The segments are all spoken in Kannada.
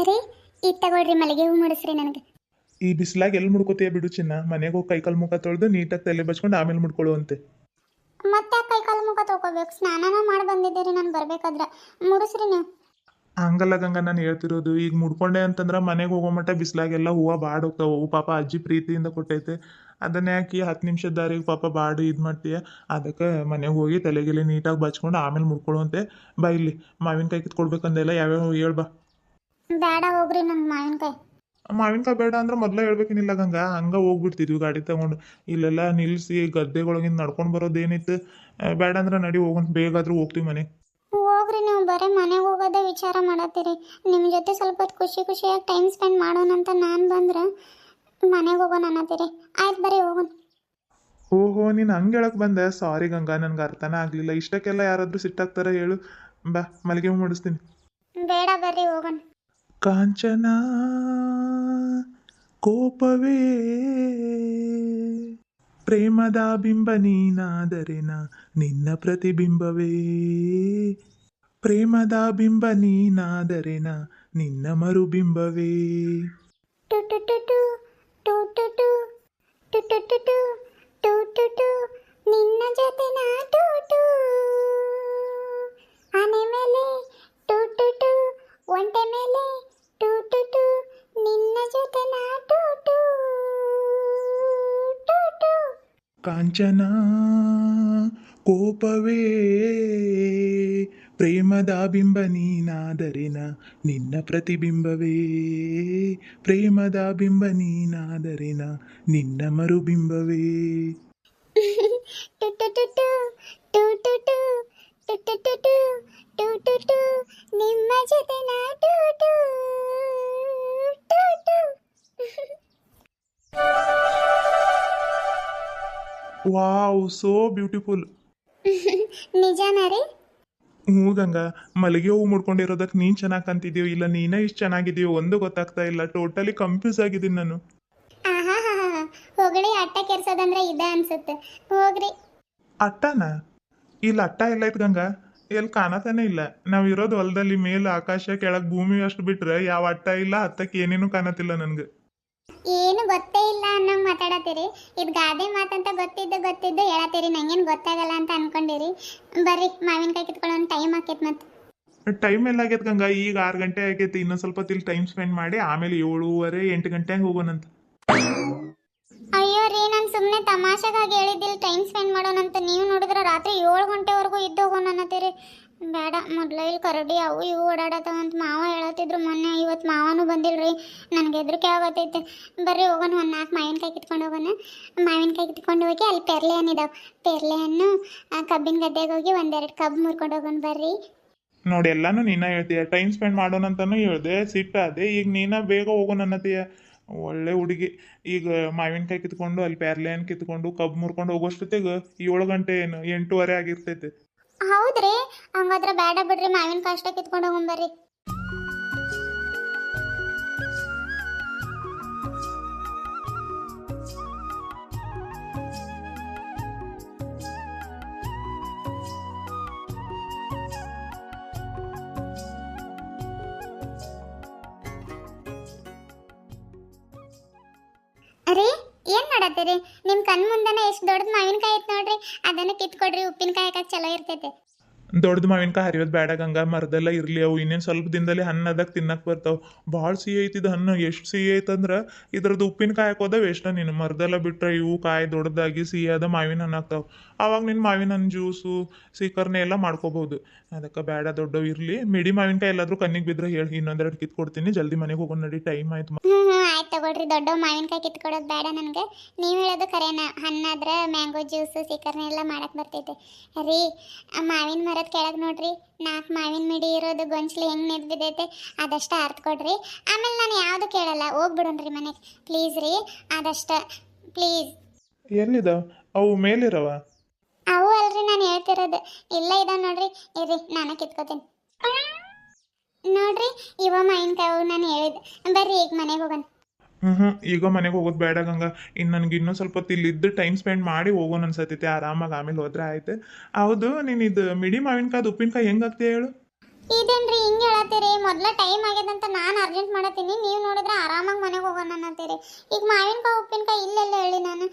ರೀ ಇದು ತಗೊಳ್ರಿ ಮಲ್ಲಿಗೆ ಹೂ ಮುಡಿಸ್ರಿ ನನಗೆ. ಈ ಬಿಸಿಲಾಗ ಎಲ್ಲಿ ಮುಡ್ಕೋತೀಯ ಬಿಡು ಚಿನ್ನ. ಮನೆಗೆ ಹೋಗಿ ಕೈಕಾಲು ಮುಖ ತೊಳೆದು ನೀಟಾಗಿ ತಲೆ ಬಚ್ಕೊಂಡು ಆಮೇಲೆ ಮುಡ್ಕೊಳ್ಳುವಂತೆ ಮತ್ತೆ ಕೈ ಕಾಲು ಮುಖ ತೊಗೋಬೇಕು ಸ್ನಾನನ ಮಾಡಿ ಬಂದಿದ್ದೀರಿ ನಾನು ಬರ್ಬೇಕಾದ್ರೆ. ಮುಡಿಸ್ರಿ ನೀವು. ಹಂಗಲ್ಲ ಗಂಗ ನಾನು ಹೇಳ್ತಿರೋದು. ಈಗ ಮುಡ್ಕೊಂಡೆ ಅಂತಂದ್ರೆ ಮನೆಗೆ ಹೋಗೋ ಮಟ್ಟ ಬಿಸಿಲಾಗೆಲ್ಲ ಹೂವು ಬಾಡ್ ಹೋಗ್ತಾವೆ ಪಾಪ ಅಜ್ಜಿ ಪ್ರೀತಿಯಿಂದ ಕೊಟ್ಟೈತೆ. ಅದನ್ನ ಹಾಕಿ ಹತ್ತು ನಿಮಿಷದ ದಾರಿಗೆ ಪಾಪ ಬಾಡು ಇದು ಮಾಡ್ತೀಯ? ಅದಕ್ಕೆ ಮನೆಗೆ ಹೋಗಿ ತಲೆಗೆಲೆ ನೀಟಾಗಿ ಬಚ್ಕೊಂಡು ಆಮೇಲೆ ಮುಡ್ಕೊಳ್ಳುವಂತೆ ಬಾ ಇಲ್ಲಿ ಮಾವಿನಕಾಯಿ ಕಿತ್ಕೊಡ್ಬೇಕಂದೆಲ್ಲ ಯಾವ್ಯಾವ ಹೇಳ್ಬಾ ಬೇಡ ಹೋಗ್ರಿ ನನ್ನ ಮಾವಿನಕಾಯಿ. ಮಾವಿನಕಾಯಿ ಬೇಡ ಅಂದ್ರೆ ಮೊದಲೇ ಹೇಳ್ಬೇಕೇನಿಲ್ಲ ಗಂಗ. ಹಂಗ ಹೋಗ್ಬಿಡ್ತಿದ್ವಿ ಗಾಡಿ ತಗೊಂಡು. ಇಲ್ಲೆಲ್ಲ ನಿಲ್ಲಿಸಿ ಗದ್ದೆಗೊಳಗಿಂದ ನಡ್ಕೊಂಡು ಬರೋದೇನಿತ್ತು ಏನಿತ್ತು? ಬೇಡ ಅಂದ್ರೆ ನಡಿ ಹೋಗೋಣ. ಬೇಗಾದ್ರೂ ಹೋಗ್ತೀವಿ ಮನೆ. ಹೋಗ್ರಿ ನೀವು ಬರೀ ಮನೆಗೆ ಹೋಗೋದೇ ವಿಚಾರ ಮಾಡತ್ತೀರಿ. ನಿಮ್ಮ ಜೊತೆ ಸ್ವಲ್ಪ ಹೊತ್ತು ಖುಷಿ ಖುಷಿಯಾಗಿ ಟೈಮ್ ಸ್ಪೆಂಡ್ ಮಾಡೋಣ ಅಂತ ನಾನು ಬಂದ್ರೆ ಮನೆಗೆ ಹೋಗೋಣ ಅನ್ನತ್ತೀರಿ. ಆಯ್ತು ಬರೀ ಹೋಗೋಣ. ಓಹೋ ನೀನು ಹಂಗೆ ಹೇಳಕ್ಕೆ ಬಂದೆ. ಸಾರಿ ಗಂಗಾ ನನ್ಗೆ ಅರ್ಥನೇ ಆಗಲಿಲ್ಲ. ಇಷ್ಟಕ್ಕೆಲ್ಲ ಯಾರಾದರೂ ಸಿಟ್ಟಾಗ್ತಾರೆ ಹೇಳು. ಬಾ ಮಲ್ಲಿಗೆ ಮಾಡಿಸ್ತೀನಿ. ಬೇಡ ಬರ್ರಿ ಹೋಗೋಣ. ಕಾಂಚನ, ಕೋಪವೇ. ಪ್ರೇಮದ ಬಿಂಬ ನೀನಾದರೆನ ನಿನ್ನ ಪ್ರತಿಬಿಂಬವೇ. ಪ್ರೇಮದ ಬಿಂಬ ನೀನಾದರೆನ ನಿನ್ನ ಮರುಬಿಂಬವೇ. ನಿನ್ನ ಜೊತೆ ನಾಟೋಟು ಆನೆ ಮೇಲೆ ಟು ಟು ಟು ಒಂಟೆ ಮೇಲೆ ಟು ಟು ಟು ನಿನ್ನ ಜೊತೆ ನಾ ಟೂ ಟೂ ಟೂ ಟು. ಕಾಂಚನ ಕೋಪವೇ ಪ್ರೇಮದ ಬಿಂಬ ನೀನಾದರಿನ ನಿನ್ನ ಪ್ರತಿಬಿಂಬವೇ. ಪ್ರೇಮದ ಬಿಂಬ ನೀನಾದರಿನ ನಿನ್ನ ಮರುಬಿಂಬವೇ. ಟು ಟು ಟು ಟು ಟು ವಾವ್ ಸೋ ಬ್ಯೂಟಿಫುಲ್ ನಿಜಾನ ರೀ? ಹ್ಞೂ ಗಂಗಾ ಮಲ್ಲಿಗೆ ಹೂ ಮುಡ್ಕೊಂಡಿರೋದಕ್ಕೆ ನೀನು ಚೆನ್ನಾಗಿ ಕಾಣ್ತಿದ್ಯೋ ಇಲ್ಲ ನೀನೇ ಇಷ್ಟು ಚೆನ್ನಾಗಿದೆಯೋ ಒಂದು ಗೊತ್ತಾಗ್ತಾ ಇಲ್ಲ ಟೋಟಲಿ ಕನ್ಫ್ಯೂಸ್ ಆಗಿದ್ದೀನಿ ನಾನು. ಹೊಗಳಿ ಅಟ್ಟ ಕೆರ್ಸೋದಂದ್ರೆ ಇದ ಅನ್ಸುತ್ತೆ. ಹೋಗ್ರಿ. ಅಟ್ಟನ? ಇಲ್ಲ ಅಟ್ಟ ಎಲ್ಲ ಇತ್ತು ಗಂಗಾ. ಎಲ್ಲಿ ಕಾಣತಾನೆ ಇಲ್ಲ. ನಾವ್ ಇರೋದು ಹೊಲದಲ್ಲಿ ಮೇಲೆ ಆಕಾಶ ಕೆಳಗ್ ಭೂಮಿ ಅಷ್ಟು ಬಿಟ್ರೆ ಯಾವ ಅಟ್ಟ ಇಲ್ಲ ಹತ್ತಕ್ಕೆ ಏನೇನು ಕಾಣತಿಲ್ಲ ನನ್ಗೆ. ಏನು ಗೊತ್ತೇ ಇಲ್ಲ ಅನ್ನೋ ಮಾತಾಡತ್ತೀರಿ. ಇದು ಗಾದೆ ಮಾತಂತ ಗೊತ್ತಿದ್ದು ಗೊತ್ತಿದ್ದು ಹೇಳತ್ತೀರಿ. ನಂಗೇನು ಗೊತ್ತಾಗಲ್ಲ ಅಂತ ಅನ್ಕೊಂಡಿರಿ. ಬರ್ರಿ ಮಾವಿನಕಾಯಿ ಕಿತ್ಕೊಳ್ಳೋ ಟೈಮ್ ಆಕೈತ್ ಮತ್ತೆ. ಟೈಮ್ ಎಲ್ಲ ಆಗೈತೆ ಗಂಗ. ಈಗ ಆರು ಗಂಟೆ ಆಗೈತೆ. ಇನ್ನೊಂದು ಸ್ವಲ್ಪ ತಿಲ್ ಟೈಮ್ ಸ್ಪೆಂಡ್ ಮಾಡಿ ಆಮೇಲೆ ಏಳುವರೆ ಎಂಟು ಗಂಟೆ ಹಂಗೆ ಹೋಗೋಣಂತ ಅಯ್ಯೋ ರೀ ನಾನು ಸುಮ್ಮನೆ ತಮಾಷೆಗಾಗಿ ಹೇಳಿದ್ದಿಲ್ಲ ಟೈಮ್ ಸ್ಪೆಂಡ್ ಮಾಡೋಣಂತ. ನೀವು ನೋಡಿದ್ರೆ ರಾತ್ರಿ ಏಳು ಗಂಟೆವರೆಗೂ ಇದ್ದು ಹೋಗೋಣ ಅನ್ನತ್ತೀರಿ. ಬೇಡ, ಮೊದಲ ಇಲ್ಲಿ ಕರಡಿ ಅವು ಇವು ಓಡಾಡತಾವ ಅಂತ ಮಾವ ಹೇಳತ್ತಿದ್ರು. ಮೊನ್ನೆ ಇವತ್ತು ಮಾವನೂ ಬಂದಿಲ್ರಿ, ನನಗೆ ಎದ್ರಿಕೆ ಆಗತ್ತೈತೆ. ಬರ್ರಿ ಹೋಗೋಣ, ಒಂದು ನಾಲ್ಕು ಮಾವಿನಕಾಯಿ ಕಿತ್ಕೊಂಡು ಹೋಗೋಣ. ಮಾವಿನಕಾಯಿ ಕಿತ್ಕೊಂಡು ಹೋಗಿ ಅಲ್ಲಿ ಪೆರ್ಲೆ ಹಣ್ಣಿದಾವೆ ಪೆರ್ಲೆ ಹಣ್ಣು ಆ ಕಬ್ಬಿನ ಗದ್ದೆಗೆ ಹೋಗಿ ಒಂದೆರಡು ಕಬ್ಬು ಮುರ್ಕೊಂಡು ಹೋಗೋಣ ಬರ್ರಿ. ನೋಡಿ, ಎಲ್ಲಾನು ನೀನ ಹೇಳ್ತೀಯ. ಟೈಮ್ ಸ್ಪೆಂಡ್ ಮಾಡೋಣ ಅಂತಾನು ಹೇಳ್ದೆ ಸಿಟ್ಟಾದೆ ಈಗ ನೀನ ಬೇಗ ಹೋಗೋಣ ಅನ್ನತೀಯ ಒಳ್ಳೆ ಹುಡುಗಿ. ಈಗ ಮಾವಿನಕಾಯಿ ಕಿತ್ಕೊಂಡು ಅಲ್ಲಿ ಪ್ಯಾರ್ಲೆ ಹಣ್ಣು ಕಿತ್ಕೊಂಡು ಕಬ್ಬು ಮುರ್ಕೊಂಡು ಹೋಗೋಷ್ಟೊತ್ತಿಗೆ ಏಳು ಗಂಟೆ ಏನು, ಎಂಟೂವರೆ ಆಗಿರ್ತೈತೆ. ಹೌದ್ರಿ. ಹಂಗಾದ್ರೆ ಬೇಡ ಬಿಡ್ರಿ ಮಾವಿನ ಕಾಷ್ಟ ಕಿತ್ಕೊಂಡು ಹೋಗ್ಬರ್ರಿ ಅರೇ ಏನ್ ಮಾಡತ್ತೀರಿ? ನಿಮ್ ಕಣ್ ಮುಂದೆನೆ ಎಷ್ಟು ದೊಡ್ಡದು ಮಾವಿನಕಾಯಿ ಐತೆ ನೋಡ್ರಿ. ಅದನ್ನ ಕಿತ್ಕೊಡ್ರಿ, ಉಪ್ಪಿನಕಾಯಿ ಹಾಕಕ್ ಚಲೋ ಇರ್ತೈತೆ. ದೊಡ್ಡದು ಮಾವಿನಕಾಯಿ ಹರಿಯೋದು ಬೇಡ, ಗಂಗಾ ಮರದೆಲ್ಲ ಇರಲಿ, ಅವು ಇನ್ನೇನು ಸ್ವಲ್ಪ ದಿನದಲ್ಲಿ ಹಣ್ಣು ಅದಕ್ಕೆ ತಿನ್ನಕ್ಕೆ ಬರ್ತಾವ. ಭಾಳ ಸಿಹಿ ಐತಿದು ಹಣ್ಣು. ಎಷ್ಟು ಸಿಹಿ ಐತಂದ್ರೆ ಇದ್ರದ್ದು ಉಪ್ಪಿನಕಾಯಿ ಹಾಕೋದ ವೇಸ್ಟ್ ನೀನು. ಮರದೆಲ್ಲ ಬಿಟ್ರೆ ಇವು ಕಾಯಿ ದೊಡ್ಡದಾಗಿ ಸಿಹಿಯಾದ ಮಾವಿನ ಹಣ್ಣು ಆಗ್ತಾವೆ. ಆವಾಗ ನಿನ್ನ ಮಾವಿನ ಹಣ್ಣು, ಜ್ಯೂಸು ಸೀಕರ್ನೆ ಎಲ್ಲ ಮಾಡ್ಕೋಬಹುದು ಅದಕ್ಕೆ ಬೇಡ ದೊಡ್ಡವು ಇರಲಿ. ಮಿಡಿ ಮಾವಿನಕಾಯಿ ಎಲ್ಲಾದರೂ ಕಣ್ಣಿಗೆ ಬಿದ್ದರೆ ಹೇಳಿ ಇನ್ನೊಂದೆರಡು ಕಿತ್ಕೊಡ್ತೀನಿ. ಜಲ್ದಿ ಮನೆಗೆ ಹೋಗೋಣ ನಡಿ, ಟೈಮ್ ಆಯ್ತು ಆಯ್ತು ತಗೊಳ್ರಿ. ದೊಡ್ಡ ಮಾವಿನಕಾಯಿ ಕಿತ್ಕೊಡೋದು ಬೇಡ ನನಗೆ. ನೀವು ಹೇಳೋದು ಕರೆನ. ಹಣ್ಣಾದ್ರೆ ಮ್ಯಾಂಗೋ ಜ್ಯೂಸು ಸೀಕರ್ನೆ ಎಲ್ಲ ಮಾಡಕ್ಕೆ ಬರ್ತೈತೆ. ರೀ ಮಾವಿನ ಮರದ ಕೆಳಗೆ ನೋಡ್ರಿ. ನಾಲ್ಕು ಮಾವಿನ ಮಿಡಿ ಇರೋದು ಗೊಂಚಲು ಹೆಂಗೆ ನೆದ್ಬಿದ್ದೈತೆ ಅದಷ್ಟ ಅರ್ಥ ಕೊಡ್ರಿ. ಆಮೇಲೆ ನಾನು ಯಾವುದು ಕೇಳಲ್ಲ ಹೋಗ್ಬಿಡೋಣ್ರಿ ಮನೆಗೆ. ಪ್ಲೀಸ್ ರೀ ಅದಷ್ಟ ಪ್ಲೀಸ್ ಎಲ್ಲಿದ? ಅವು ಮೇಲಿರವ? ಅವು ಅಲ್ರಿ ನಾನು ಹೇಳ್ತಿರೋದು. ಇಲ್ಲ ಇದಾವ ನೋಡ್ರಿ. ಇರ್ರಿ ನಾನು ಕಿತ್ಕೋತೀನಿ. ನೋಡ್ರಿ ಇವ ಮಾವಿನಕಾಯಿ ನಾನು ಹೇಳಿದೆ. ಬರ್ರಿ ಈಗ ಮನೆಗೆ ಹೋಗೋಣ. ಹ್ಞೂ ಹ್ಞೂ ಈಗ ಮನೆಗೆ ಹೋಗೋದು ಬೇಡ ಗಂಗ. ಇನ್ನು ನನಗೆ ಇನ್ನೂ ಸ್ವಲ್ಪ ಹೊತ್ತು ಇಲ್ಲಿದ್ದು ಟೈಮ್ ಸ್ಪೆಂಡ್ ಮಾಡಿ ಹೋಗೋಣ ಅನ್ಸತೈತೆ. ಆರಾಮಾಗಿ ಆಮೇಲೆ ಹೋದ್ರೆ ಆಯ್ತು. ಹೌದು, ನೀನು ಇದು ಮಿಡಿ ಮಾವಿನಕಾಯ್ದು ಉಪ್ಪಿನಕಾಯಿ ಹೆಂಗೆ ಆಗ್ತೀಯ ಹೇಳು? ಇದೇನ್ರಿ ಹಿಂಗೆ ಹೇಳತ್ತೀರಿ? ಮೊದಲ ಟೈಮ್ ಆಗ್ಯದಂತ ನಾನು ಅರ್ಜೆಂಟ್ ಮಾಡತ್ತೀನಿ. ನೀವು ನೋಡಿದ್ರೆ ಆರಾಮಾಗಿ ಮನೆಗೆ ಹೋಗೋಣ ಅನ್ನತ್ತೀರಿ. ಈಗ ಮಾವಿನಕಾಯಿ, ಉಪ್ಪಿನಕಾಯಿ ಇಲ್ಲೆಲ್ಲ ಹೇಳಿ ನಾನು.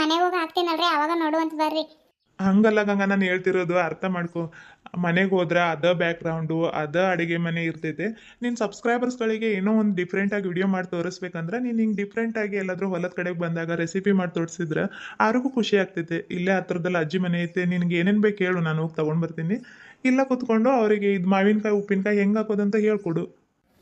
ಮನೆಗೆ ಹೋಗಿ ಹಾಕ್ತೀನಲ್ರಿ. ಅವಾಗ ನೋಡುವಂತ ಬರ್ರಿ. ಹಂಗಲ್ಲ ಗಂಗ ನಾನು ಹೇಳ್ತಿರೋದು ಅರ್ಥ ಮಾಡ್ಕೊ. ಮನೆಗೆ ಹೋದ್ರೆ ಅದ ಬ್ಯಾಕ್ಗ್ರೌಂಡು ಅದ ಅಡುಗೆ ಮನೆ ಇರ್ತೈತೆ. ನಿನ್ನ ಸಬ್ಸ್ಕ್ರೈಬರ್ಸ್ಗಳಿಗೆ ಏನೋ ಒಂದು ಡಿಫ್ರೆಂಟಾಗಿ ವಿಡಿಯೋ ಮಾಡಿ ತೋರಿಸ್ಬೇಕಂದ್ರೆ ನೀನು ಹಿಂಗೆ ಡಿಫ್ರೆಂಟಾಗಿ ಎಲ್ಲಾದರೂ ಹೊಲದ ಕಡೆಗೆ ಬಂದಾಗ ರೆಸಿಪಿ ಮಾಡಿ ತೋರಿಸಿದ್ರೆ ಅವ್ರಿಗೂ ಖುಷಿ ಆಗ್ತೈತೆ. ಇಲ್ಲೇ ಹತ್ರದಲ್ಲಿ ಅಜ್ಜಿ ಮನೆ ಐತೆ, ನಿನ್ಗೆ ಏನೇನು ಬೇಕು ಹೇಳು, ನಾನು ಹೋಗಿ ತೊಗೊಂಡು ಬರ್ತೀನಿ. ಇಲ್ಲ ಕೂತ್ಕೊಂಡು ಅವರಿಗೆ ಇದು ಮಾವಿನಕಾಯಿ, ಉಪ್ಪಿನಕಾಯಿ ಹೆಂಗೆ ಹಾಕೋದಂತ ಹೇಳ್ಕೊಡು.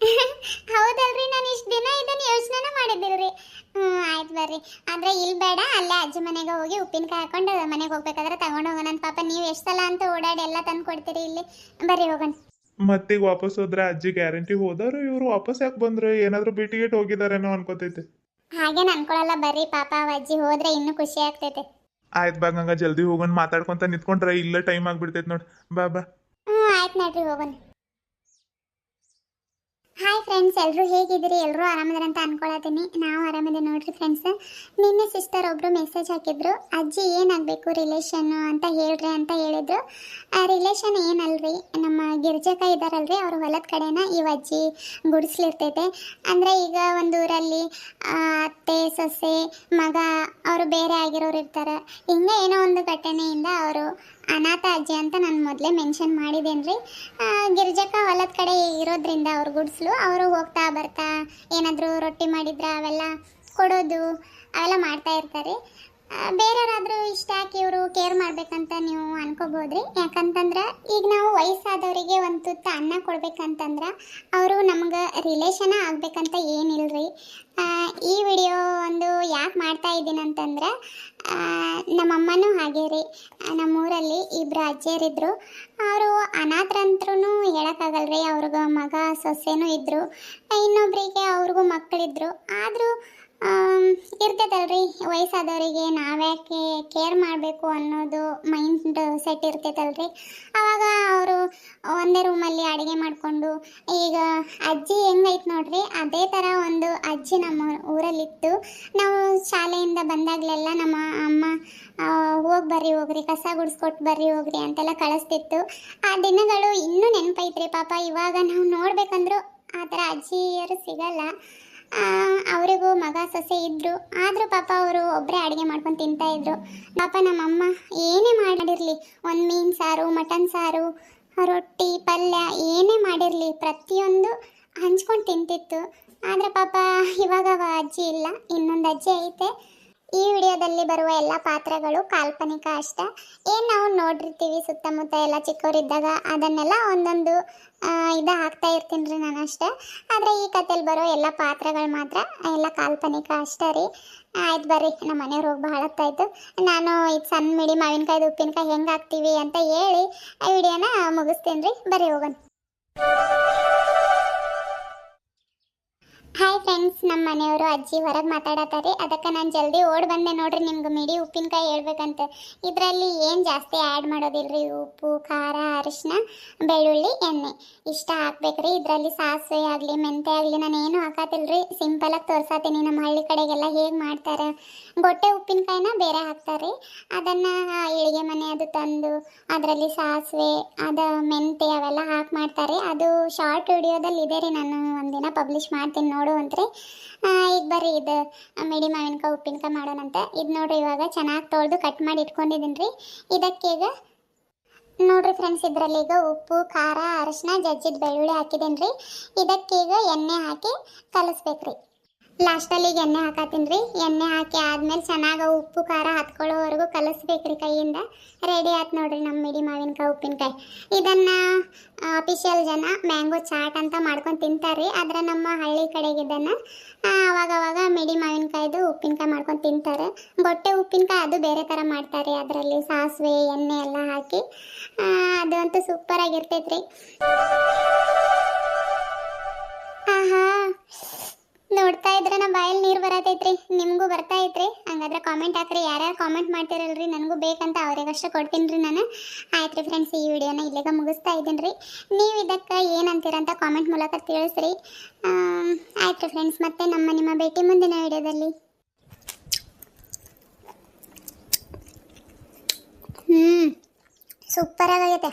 ಹೌದಲ್ರಿ, ನಾನು ಇಷ್ಟು ದಿನ ಇದನ್ನ ಯೋಚನೆ ಮಾಡಿದ್ದಿಲ್ರಿ. ಹ್ಞೂ ಆಯ್ತು ಬರ್ರಿ. ಅಂದ್ರೆ ಇಲ್ಲಿ ಬೇಡ ಅಲ್ಲೇ ಅಜ್ಜಿ ಮನೆಗೆ ಹೋಗಿ ಉಪ್ಪಿನಕಾಯಿ ಹಾಕೊಂಡು ಮನೆಗೆ ಹೋಗ್ಬೇಕಾದ್ರೆ ತಗೊಂಡು ಹೋಗೋಣ. ಅಂತ ಪಾಪ ನೀವು ಎಷ್ಟು ಸಲ ಅಂತ ಓಡಾಡಿ ಎಲ್ಲ ತಂದು ಕೊಡ್ತೀರಿ ಇಲ್ಲಿ. ಬರ್ರಿ ಹೋಗೋಣ. ಮತ್ತೀಗ ವಾಪಸ್ ಹೋದ್ರೆ ಅಜ್ಜಿ ಗ್ಯಾರಂಟಿ ಹೋದವರು ಇವರು ವಾಪಸ್ ಯಾಕೆ ಬಂದ್ರೆ? ಏನಾದರೂ ಗಿಟ್ಟು ಹೋಗಿದಾರೇನೋ ಅನ್ಕೋತೈತೆ. ಹಾಗೇನು ಅನ್ಕೊಳಲ್ಲ ಬರ್ರಿ ಪಾಪ ಅವ್ ಅಜ್ಜಿ ಹೋದ್ರೆ ಇನ್ನೂ ಖುಷಿ ಆಗ್ತೈತೆ. ಆಯ್ತು ಬಾ ಗಂಗ ಜಲ್ದಿ ಹೋಗೋಣ ಮಾತಾಡ್ಕೊಂತ ನಿಂತ್ಕೊಂಡ್ರೆ ಇಲ್ಲ ಟೈಮ್ ಆಗ್ಬಿಡ್ತೈತೆ ನೋಡಿ. ಬಾ ಬಾ. ಹ್ಞೂ ಆಯ್ತು ನೋಡ್ರಿ ಹೋಗೋಣ. ಹಾಯ್ ಫ್ರೆಂಡ್ಸ್ ಎಲ್ಲರೂ ಹೇಗಿದ್ದೀರಿ? ಎಲ್ಲರೂ ಆರಾಮದಿರ ಅಂತ ಅನ್ಕೊಳತೀನಿ ನಾವು ಆರಾಮಿದೆ ನೋಡ್ರಿ ಫ್ರೆಂಡ್ಸ್ ನಿನ್ನೆ ಸಿಸ್ಟರ್ ಒಬ್ಬರು ಮೆಸೇಜ್ ಹಾಕಿದ್ರು. ಅಜ್ಜಿ ಏನಾಗಬೇಕು ರಿಲೇಷನ್ನು ಅಂತ ಹೇಳ್ರಿ ಅಂತ ಹೇಳಿದ್ರು. ಆ ರಿಲೇಷನ್ ಏನಲ್ರಿ? ನಮ್ಮ ಗಿರ್ಜಕ ಇದ್ದಾರಲ್ರಿ ಅವ್ರ ಹೊಲದ ಕಡೆನ. ಇವ ಅಜ್ಜಿ ಗುಡಿಸ್ಲಿರ್ತೈತೆ. ಅಂದರೆ ಈಗ ಒಂದು ಊರಲ್ಲಿ ಅತ್ತೆ, ಸೊಸೆ, ಮಗ ಅವರು ಬೇರೆ ಆಗಿರೋರು ಇರ್ತಾರೆ. ಹಿಂಗೆ ಏನೋ ಒಂದು ಘಟನೆಯಿಂದ ಅವರು ಅನಾಥ ಅಜ್ಜಿ ಅಂತ ನಾನು ಮೊದಲೇ ಮೆನ್ಷನ್ ಮಾಡಿದ್ದೇನೆ ರೀ ಗಿರ್ಜಕ್ಕ ಹೊಲದ ಕಡೆ ಇರೋದ್ರಿಂದ ಅವ್ರ ಗುಡ್ಸ್ಲು, ಅವರು ಹೋಗ್ತಾ ಬರ್ತಾ ಏನಾದರೂ ರೊಟ್ಟಿ ಮಾಡಿದ್ರೆ ಅವೆಲ್ಲ ಕೊಡೋದು, ಅವೆಲ್ಲ ಮಾಡ್ತಾ ಇರ್ತಾರೆ. ಬೇರೆಯವರಾದ್ರೂ ಇಷ್ಟ ಇವರು ಕೇರ್ ಮಾಡಬೇಕಂತ ನೀವು ಅನ್ಕೋಬೋದ್ರಿ? ಯಾಕಂತಂದ್ರೆ ಈಗ ನಾವು ವಯಸ್ಸಾದವರಿಗೆ ಒಂದು ತುತ್ತ ಅನ್ನ ಕೊಡ್ಬೇಕಂತಂದ್ರೆ ಅವರು ನಮ್ಗೆ ರಿಲೇಷನ ಆಗಬೇಕಂತ ಏನಿಲ್ಲರಿ ಆ, ಈ ವಿಡಿಯೋ ಒಂದು ಯಾಕೆ ಮಾಡ್ತಾ ಇದ್ದೀನಿ ಅಂತಂದ್ರೆ ನಮ್ಮಮ್ಮನೂ ಹಾಗೆ ರೀ. ನಮ್ಮೂರಲ್ಲಿ ಇಬ್ಬರು ಅಜ್ಜಿಯರಿದ್ದರು ಅವರು ಅನಾಥರಂತ್ರೂ ಹೇಳೋಕ್ಕಾಗಲ್ರಿ ಅವ್ರಿಗೆ ಮಗ ಸೊಸೆನೂ ಇದ್ದರು ಇನ್ನೊಬ್ಬರಿಗೆ ಅವ್ರಿಗೂ ಮಕ್ಕಳಿದ್ರು ಆದರೂ ಇರ್ತೈತಲ್ರಿ. ವಯಸ್ಸಾದವರಿಗೆ ನಾವ್ಯಾಕೆ ಕೇರ್ ಮಾಡಬೇಕು ಅನ್ನೋದು ಮೈಂಡ್ ಸೆಟ್ ಇರ್ತೈತಲ್ರಿ. ಆವಾಗ ಅವರು ಒಂದೇ ರೂಮಲ್ಲಿ ಅಡುಗೆ ಮಾಡಿಕೊಂಡು, ಈಗ ಅಜ್ಜಿ ಹೆಂಗೈತೆ ನೋಡ್ರಿ, ಅದೇ ಥರ ಒಂದು ಅಜ್ಜಿ ನಮ್ಮ ಊರಲ್ಲಿತ್ತು. ನಾವು ಶಾಲೆಯಿಂದ ಬಂದಾಗಲೆಲ್ಲ ನಮ್ಮ ಅಮ್ಮ ಹೋಗಿ ಬರ್ರಿ ಹೋಗ್ರಿ, ಕಸ ಗುಡಿಸ್ಕೊಟ್ಟು ಬರ್ರಿ ಹೋಗ್ರಿ ಅಂತೆಲ್ಲ ಕಳಿಸ್ತಿತ್ತು. ಆ ದಿನಗಳು ಇನ್ನೂ ನೆನಪೈತ್ರಿ ಪಾಪ. ಇವಾಗ ನಾವು ನೋಡ್ಬೇಕಂದ್ರೂ ಆ ಥರ ಅಜ್ಜಿಯರು ಸಿಗಲ್ಲ. ಅವರಿಗೂ ಮಗ ಸೊಸೆ ಇದ್ರು. ಆದರೂ ಪಾಪ ಅವರು ಒಬ್ಬರೇ ಅಡುಗೆ ಮಾಡ್ಕೊಂಡು ತಿಂತಾ ಇದ್ರು. ಪಾಪ ನಮ್ಮಮ್ಮ ಏನೇ ಮಾಡಿರಲಿ. ಒಂದು ಮೀನು ಸಾರು, ಮಟನ್ ಸಾರು, ರೊಟ್ಟಿ, ಪಲ್ಯ ಏನೇ ಮಾಡಿರಲಿ. ಪ್ರತಿಯೊಂದು ಹಂಚ್ಕೊಂಡು ತಿಂತಿತ್ತು. ಆದರೆ ಪಾಪ ಇವಾಗ ಅಜ್ಜಿ ಇಲ್ಲ. ಇನ್ನೊಂದು ಅಜ್ಜಿ ಐತೆ. ಈ ವಿಡಿಯೋದಲ್ಲಿ ಬರುವ ಎಲ್ಲ ಪಾತ್ರಗಳು ಕಾಲ್ಪನಿಕ ಅಷ್ಟ. ಏನು ನಾವು ನೋಡಿರ್ತೀವಿ ಸುತ್ತಮುತ್ತ ಎಲ್ಲ ಚಿಕ್ಕವರಿದ್ದಾಗ ಅದನ್ನೆಲ್ಲ ಒಂದೊಂದು ಇದು ಹಾಕ್ತಾ ಇರ್ತೀನಿ ರೀ ನಾನು ಅಷ್ಟೇ. ಆದರೆ ಈ ಕಥೆಯಲ್ಲಿ ಬರೋ ಎಲ್ಲ ಪಾತ್ರಗಳು ಮಾತ್ರ ಎಲ್ಲ ಕಾಲ್ಪನಿಕ ಅಷ್ಟೇ ರೀ. ಆಯ್ತು ಬರ್ರಿ, ನಮ್ಮ ಮನೆಯವ್ರು ಹೋಗಿ ಬಹಳ ಹೊತ್ತಾಯ್ತು. ನಾನು ಇದು ಸಣ್ಣ ಮಿಡಿ ಮಾವಿನಕಾಯ್ದು ಉಪ್ಪಿನಕಾಯಿ ಹೆಂಗೆ ಹಾಕ್ತೀವಿ ಅಂತ ಹೇಳಿ ಆ ವಿಡಿಯೋನ ಮುಗಿಸ್ತೀನಿ ರೀ. ಬರ್ರಿ ಹೋಗೋಣ. ಹಾಯ್ ಫ್ರೆಂಡ್ಸ್ ನಮ್ಮ ಮನೆಯವರು ಅಜ್ಜಿ ಹೊರಗೆ ಮಾತಾಡತ್ತಾರೆ. ಅದಕ್ಕೆ ನಾನು ಜಲ್ದಿ ಓಡ್ ಬಂದೆ ನೋಡ್ರಿ, ನಿಮ್ಗೆ ಮಿಡಿ ಉಪ್ಪಿನಕಾಯಿ ಹೇಳ್ಬೇಕಂತ. ಇದರಲ್ಲಿ ಏನು ಜಾಸ್ತಿ ಆ್ಯಡ್ ಮಾಡೋದಿಲ್ರಿ? ಉಪ್ಪು, ಖಾರ ಅರಿಶಿನ ಬೆಳ್ಳುಳ್ಳಿ, ಎಣ್ಣೆ. ಇಷ್ಟ ಹಾಕ್ಬೇಕ್ರಿ. ಇದರಲ್ಲಿ ಸಾಸಿವೆ ಆಗಲಿ ಮೆಂತೆ ಆಗಲಿ ನಾನು ಏನು ಹಾಕತ್ತಿಲ್ರಿ. ಸಿಂಪಲಾಗಿ ತೋರ್ಸಾತೀನಿ. ನಮ್ಮ ಹಳ್ಳಿ ಕಡೆಗೆಲ್ಲ ಹೇಗೆ ಮಾಡ್ತಾರೆ? ಗೊಟ್ಟೆ ಉಪ್ಪಿನಕಾಯಿನ ಬೇರೆ ಹಾಕ್ತಾರೆ ಅದನ್ನು ಇಳಿಗೆ ಮನೆ ಅದು ತಂದು, ಅದರಲ್ಲಿ ಸಾಸಿವೆ, ಅದ ಮೆಂತೆ ಅವೆಲ್ಲ ಹಾಕಿ ಮಾಡ್ತಾರೆ ಅದು ಶಾರ್ಟ್ ವಿಡಿಯೋದಲ್ಲಿ ಇದೆ ರೀ. ನಾನು ಒಂದಿನ ಪಬ್ಲಿಷ್ ಮಾಡ್ತೀನಿ ನೋಡುವಂತ್ರಿ ಆ, ಈಗ ಬರ್ರಿ ಇದು ಮಿಡಿ ಮಾವಿನಕಾಯಿ ಉಪ್ಪಿನಕಾಯಿ ಮಾಡೋಣಂತೆ. ಇದು ನೋಡ್ರಿ ಇವಾಗ ಚೆನ್ನಾಗಿ ತೊಳೆದು ಕಟ್ ಮಾಡಿ ಇಟ್ಕೊಂಡಿದ್ದೀನಿ ರೀ ಇದಕ್ಕೀಗ ನೋಡ್ರಿ ಫ್ರೆಂಡ್ಸ್ ಇದರಲ್ಲಿ ಈಗ ಉಪ್ಪು ಖಾರ ಅರಿಶಿನ ಜಜ್ಜಿದ ಬೆಳ್ಳುಳ್ಳಿ ಹಾಕಿದ್ದೀನಿ ರೀ ಇದಕ್ಕೀಗ ಎಣ್ಣೆ ಹಾಕಿ ಕಲಿಸ್ಬೇಕ್ರಿ. ಲಾಸ್ಟಲ್ಲಿ ಎಣ್ಣೆ ಹಾಕತ್ತೀನಿ ರೀ. ಎಣ್ಣೆ ಹಾಕಿ ಆದಮೇಲೆ ಚೆನ್ನಾಗಿ ಉಪ್ಪು, ಖಾರ ಹತ್ಕೊಳ್ಳೋವರೆಗೂ ಕಲಿಸ್ಬೇಕ್ರಿ ಕೈಯಿಂದ. ರೆಡಿ ಆಯ್ತು ನೋಡ್ರಿ ನಮ್ಮ ಮಿಡಿ ಮಾವಿನಕಾಯಿ, ಉಪ್ಪಿನಕಾಯಿ. ಇದನ್ನು ಅಫಿಷಿಯಲ್ ಜನ ಮ್ಯಾಂಗೋ ಚಾಟ್ ಅಂತ ಮಾಡ್ಕೊಂಡು ತಿಂತಾರೆ ಆದರೆ ನಮ್ಮ ಹಳ್ಳಿ ಕಡೆಗೆ ಇದನ್ನು ಆವಾಗವಾಗ ಮಿಡಿ ಮಾವಿನಕಾಯ್ದು ಉಪ್ಪಿನಕಾಯಿ ಮಾಡ್ಕೊಂಡು ತಿಂತಾರೆ. ಬೊಟ್ಟೆ ಉಪ್ಪಿನಕಾಯಿ ಅದು ಬೇರೆ ಥರ ಮಾಡ್ತಾರೆ ಅದರಲ್ಲಿ. ಸಾಸಿವೆ, ಎಣ್ಣೆ ಎಲ್ಲ ಹಾಕಿ ಅದಂತೂ ಅದು ಅಂತೂ ಸೂಪರ್ ಆಹಾ. ನೋಡ್ತಾ ಇದ್ರೆ ನಮ್ಮ ಬಾಯಲ್ಲಿ ನೀರು ಬರತೈತ್ರಿ. ನಿಮಗೂ ಬರ್ತಾ ಐತ್ರಿ ಹಂಗಾದ್ರೆ ಕಾಮೆಂಟ್ ಹಾಕ್ರಿ. ಯಾರ್ಯಾರು ಕಾಮೆಂಟ್ ಮಾಡ್ತಿರಲ್ರಿ, ನನಗೂ ಬೇಕಂತ ಅವ್ರಿಗಷ್ಟೇ ಕೊಡ್ತೀನಿ ರೀ ನಾನು. ಆಯ್ತು ರೀ ಫ್ರೆಂಡ್ಸ್ ಈ ವಿಡಿಯೋನ ಇಲ್ಲಿಗೆ ಮುಗಿಸ್ತಾ ಇದ್ದೀನಿ ರೀ ನೀವು ಇದಕ್ಕೆ ಏನಂತೀರಂತ ಕಾಮೆಂಟ್ ಮೂಲಕ ತಿಳಿಸ್ರಿ. ಆಯ್ತು ರೀ ಫ್ರೆಂಡ್ಸ್ ಮತ್ತೆ ನಮ್ಮ ನಿಮ್ಮ ಭೇಟಿ ಮುಂದಿನ ವಿಡಿಯೋದಲ್ಲಿ. ಹ್ಞೂ ಸೂಪರ್ ಆಗೈತೆ.